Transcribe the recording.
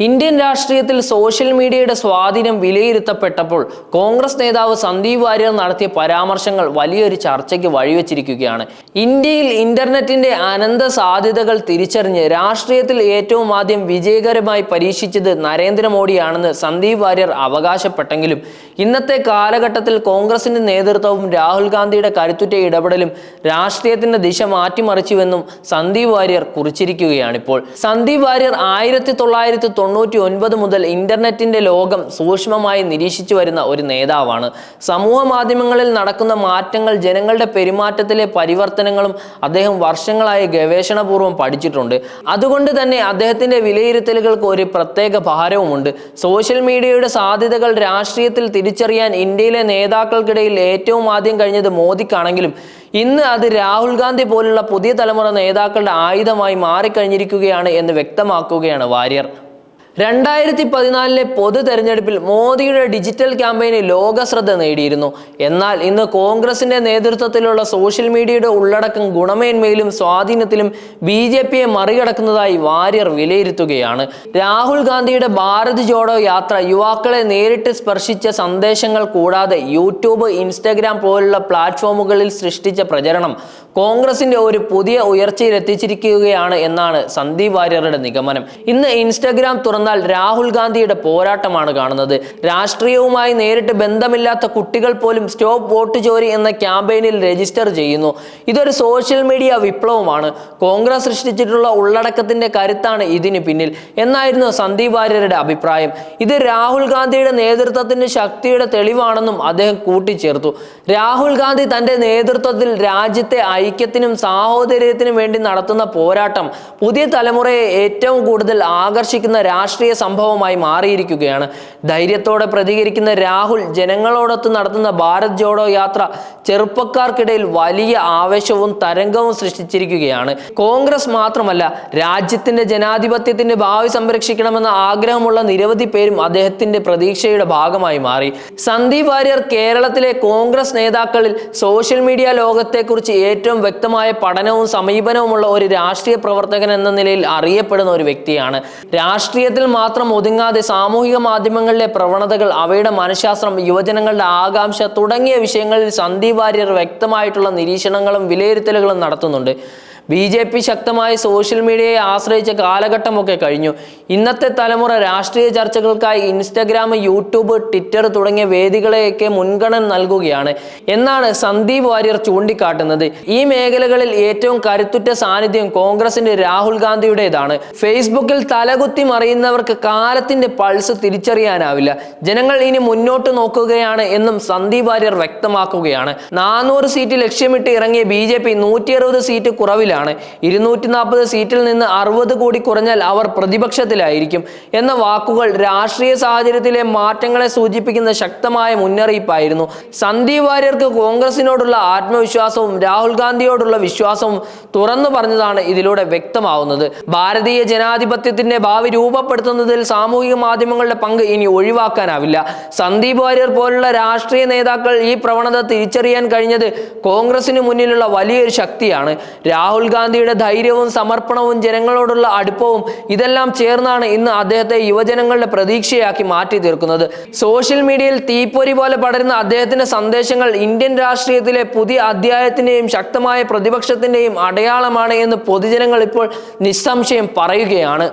Indian രാഷ്ട്രീയത്തിൽ social മീഡിയയുടെ സ്വാധീനം വിലയിരുത്തപ്പെട്ടപ്പോൾ കോൺഗ്രസ് നേതാവ് സന്ദീപ് വാര്യർ നടത്തിയ പരാമർശങ്ങൾ വലിയൊരു ചർച്ചയ്ക്ക് വഴിവെച്ചിരിക്കുകയാണ്. ഇന്ത്യയിൽ ഇന്റർനെറ്റിന്റെ അനന്ത സാധ്യതകൾ തിരിച്ചറിഞ്ഞ് രാഷ്ട്രീയത്തിൽ ഏറ്റവും ആദ്യം വിജയകരമായി പരീക്ഷിച്ചത് നരേന്ദ്രമോദിയാണെന്ന് സന്ദീപ് വാര്യർ അവകാശപ്പെട്ടെങ്കിലും ഇന്നത്തെ കാലഘട്ടത്തിൽ കോൺഗ്രസിന്റെ നേതൃത്വവും രാഹുൽ ഗാന്ധിയുടെ കരുത്തുറ്റ ഇടപെടലും രാഷ്ട്രീയത്തിന്റെ ദിശ മാറ്റിമറിച്ചുവെന്നും സന്ദീപ് വാര്യർ കുറിച്ചിരിക്കുകയാണിപ്പോൾ. സന്ദീപ് വാര്യർ ആയിരത്തി തൊള്ളായിരത്തി തൊണ്ണൂറ്റി ഒൻപത് മുതൽ ഇന്റർനെറ്റിന്റെ ലോകം സൂക്ഷ്മമായി നിരീക്ഷിച്ചു വരുന്ന ഒരു നേതാവാണ്. സമൂഹ മാധ്യമങ്ങളിൽ നടക്കുന്ന മാറ്റങ്ങൾ ജനങ്ങളുടെ പെരുമാറ്റത്തിലെ പരിവർത്തനങ്ങളും അദ്ദേഹം വർഷങ്ങളായി ഗവേഷണപൂർവം പഠിച്ചിട്ടുണ്ട്. അതുകൊണ്ട് തന്നെ അദ്ദേഹത്തിന്റെ വിലയിരുത്തലുകൾക്ക് ഒരു പ്രത്യേക ഭാരവുമുണ്ട്. സോഷ്യൽ മീഡിയയുടെ സാധ്യതകൾ രാഷ്ട്രീയത്തിൽ തിരിച്ചറിയാൻ ഇന്ത്യയിലെ നേതാക്കൾക്കിടയിൽ ഏറ്റവും ആദ്യം കഴിഞ്ഞത് മോദിക്കാണെങ്കിലും ഇന്ന് അത് രാഹുൽ ഗാന്ധി പോലുള്ള പുതിയ തലമുറ നേതാക്കളുടെ ആയുധമായി മാറിക്കഴിഞ്ഞിരിക്കുകയാണ് എന്ന് വ്യക്തമാക്കുകയാണ് വാര്യർ. രണ്ടായിരത്തി പതിനാലിലെ പൊതു തെരഞ്ഞെടുപ്പിൽ മോദിയുടെ ഡിജിറ്റൽ ക്യാമ്പയിന് ലോക ശ്രദ്ധ നേടിയിരുന്നു. എന്നാൽ ഇന്ന് കോൺഗ്രസിന്റെ നേതൃത്വത്തിലുള്ള സോഷ്യൽ മീഡിയയുടെ ഉള്ളടക്കം ഗുണമേന്മയിലും സ്വാധീനത്തിലും ബി ജെ പിയെ മറികടക്കുന്നതായി വാര്യർ വിലയിരുത്തുകയാണ്. രാഹുൽ ഗാന്ധിയുടെ ഭാരത് ജോഡോ യാത്ര യുവാക്കളെ നേരിട്ട് സ്പർശിച്ച സന്ദേശങ്ങൾ കൂടാതെ യൂട്യൂബ് ഇൻസ്റ്റഗ്രാം പോലുള്ള പ്ലാറ്റ്ഫോമുകളിൽ സൃഷ്ടിച്ച പ്രചരണം കോൺഗ്രസിന്റെ ഒരു പുതിയ ഉയർച്ചയിൽ എത്തിച്ചിരിക്കുകയാണ് എന്നാണ് സന്ദീപ് വാര്യറുടെ നിഗമനം. ഇന്ന് ഇൻസ്റ്റഗ്രാം തുറന്നാൽ രാഹുൽ ഗാന്ധിയുടെ പോരാട്ടമാണ് കാണുന്നത്. രാഷ്ട്രീയവുമായി നേരിട്ട് ബന്ധമില്ലാത്ത കുട്ടികൾ പോലും സ്റ്റോപ്പ് വോട്ട് ചോരി എന്ന ക്യാമ്പയിനിൽ രജിസ്റ്റർ ചെയ്യുന്നു. ഇതൊരു സോഷ്യൽ മീഡിയ വിപ്ലവമാണ്. കോൺഗ്രസ് സൃഷ്ടിച്ചിട്ടുള്ള ഉള്ളടക്കത്തിന്റെ കരുത്താണ് ഇതിന് പിന്നിൽ. എന്നായിരുന്നു സന്ദീപ് വാര്യരുടെ അഭിപ്രായം. ഇത് രാഹുൽ ഗാന്ധിയുടെ നേതൃത്വത്തിന്റെ ശക്തിയുടെ തെളിവാണെന്നും അദ്ദേഹം കൂട്ടിച്ചേർത്തു. രാഹുൽ ഗാന്ധി തന്റെ നേതൃത്വത്തിൽ രാജ്യത്തെ ഐക്യത്തിനും സാഹോദര്യത്തിനും വേണ്ടി നടത്തുന്ന പോരാട്ടം പുതിയ തലമുറയെ ഏറ്റവും കൂടുതൽ ആകർഷിക്കുന്ന രാഷ്ട്രീയ സംഭവമായി മാറിയിരിക്കുകയാണ്. ധൈര്യത്തോടെ പ്രതികരിക്കുന്ന രാഹുൽ ജനങ്ങളോടൊത്ത് നടത്തുന്ന ഭാരത് ജോഡോ യാത്ര ചെറുപ്പക്കാർക്കിടയിൽ വലിയ ആവേശവും തരംഗവും സൃഷ്ടിച്ചിരിക്കുകയാണ്. കോൺഗ്രസ് മാത്രമല്ല രാജ്യത്തിന്റെ ജനാധിപത്യത്തിന്റെ ഭാവി സംരക്ഷിക്കണമെന്ന ആഗ്രഹമുള്ള നിരവധി പേരും അദ്ദേഹത്തിന്റെ പ്രതീക്ഷയുടെ ഭാഗമായി മാറി. സന്ദീപ് വാര്യർ കേരളത്തിലെ കോൺഗ്രസ് നേതാക്കളിൽ സോഷ്യൽ മീഡിയ ലോകത്തെക്കുറിച്ച് ഏറ്റവും വ്യക്തമായ പഠനവും സമീപനവുമുള്ള ഒരു രാഷ്ട്രീയ പ്രവർത്തകൻ എന്ന നിലയിൽ അറിയപ്പെടുന്ന ഒരു വ്യക്തിയാണ്. രാഷ്ട്രീയത്തിൽ മാത്രം ഒതുങ്ങാതെ സാമൂഹിക മാധ്യമങ്ങളിലെ പ്രവണതകൾ അവയുടെ മനഃശാസ്ത്രം യുവജനങ്ങളുടെ ആകാംക്ഷ തുടങ്ങിയ വിഷയങ്ങളിൽ സന്ദീപ് വാര്യർ വ്യക്തമായിട്ടുള്ള നിരീക്ഷണങ്ങളും വിലയിരുത്തലുകളും നടത്തുന്നുണ്ട്. ബി ജെ പി ശക്തമായി സോഷ്യൽ മീഡിയയെ ആശ്രയിച്ച കാലഘട്ടമൊക്കെ കഴിഞ്ഞു. ഇന്നത്തെ തലമുറ രാഷ്ട്രീയ ചർച്ചകൾക്കായി ഇൻസ്റ്റഗ്രാം യൂട്യൂബ് ട്വിറ്റർ തുടങ്ങിയ വേദികളെയൊക്കെ മുൻഗണന നൽകുകയാണ്. എന്നാണ് സന്ദീപ് വാര്യർ ചൂണ്ടിക്കാട്ടുന്നത്. ഈ മേഖലകളിൽ ഏറ്റവും കരുത്തുറ്റ സാന്നിധ്യം കോൺഗ്രസിന്റെ രാഹുൽ ഗാന്ധിയുടേതാണ്. ഫേസ്ബുക്കിൽ തലകുത്തി മറിയുന്നവർക്ക് കാലത്തിന്റെ പൾസ് തിരിച്ചറിയാനാവില്ല. ജനങ്ങൾ ഇനി മുന്നോട്ട് നോക്കുകയാണ് എന്നും സന്ദീപ് വാര്യർ വ്യക്തമാക്കുകയാണ്. നാനൂറ് സീറ്റ് ലക്ഷ്യമിട്ട് ഇറങ്ങിയ ബി ജെ പി നൂറ്റി സീറ്റ് കുറവിലാണ് ഇരുന്നൂറ്റി നാൽപ്പത് സീറ്റിൽ നിന്ന് അറുപത് കോടി കുറഞ്ഞാൽ അവർ പ്രതിപക്ഷത്തിലായിരിക്കും. എന്ന വാക്കുകൾ രാഷ്ട്രീയ സാഹചര്യത്തിലെ മാറ്റങ്ങളെ സൂചിപ്പിക്കുന്ന ശക്തമായ മുന്നറിയിപ്പായിരുന്നു. സന്ദീപ് വാര്യർക്ക് കോൺഗ്രസിനോടുള്ള ആത്മവിശ്വാസവും രാഹുൽ ഗാന്ധിയോടുള്ള വിശ്വാസവും തുറന്നു പറഞ്ഞതാണ് ഇതിലൂടെ വ്യക്തമാവുന്നത്. ഭാരതീയ ജനാധിപത്യത്തിന്റെ ഭാവി രൂപപ്പെടുത്തുന്നതിൽ സാമൂഹിക മാധ്യമങ്ങളുടെ പങ്ക് ഇനി ഒഴിവാക്കാനാവില്ല. സന്ദീപ് വാര്യർ പോലുള്ള രാഷ്ട്രീയ നേതാക്കൾ ഈ പ്രവണത തിരിച്ചറിയാൻ കഴിഞ്ഞത് കോൺഗ്രസിന് മുന്നിലുള്ള വലിയൊരു ശക്തിയാണ്. ഗാന്ധിയുടെ ധൈര്യവും സമർപ്പണവും ജനങ്ങളോടുള്ള അടുപ്പവും ഇതെല്ലാം ചേർന്നാണ് ഇന്ന് അദ്ദേഹത്തെ യുവജനങ്ങളുടെ പ്രതീക്ഷയാക്കി മാറ്റി തീർക്കുന്നത്. സോഷ്യൽ മീഡിയയിൽ തീപ്പൊരി പോലെ പടരുന്ന അദ്ദേഹത്തിന്റെ സന്ദേശങ്ങൾ ഇന്ത്യൻ രാഷ്ട്രീയത്തിലെ പുതിയ അധ്യായത്തിന്റെയും ശക്തമായ പ്രതിപക്ഷത്തിന്റെയും അടയാളമാണ് എന്ന് പൊതുജനങ്ങൾ ഇപ്പോൾ നിസ്സംശയം പറയുകയാണ്.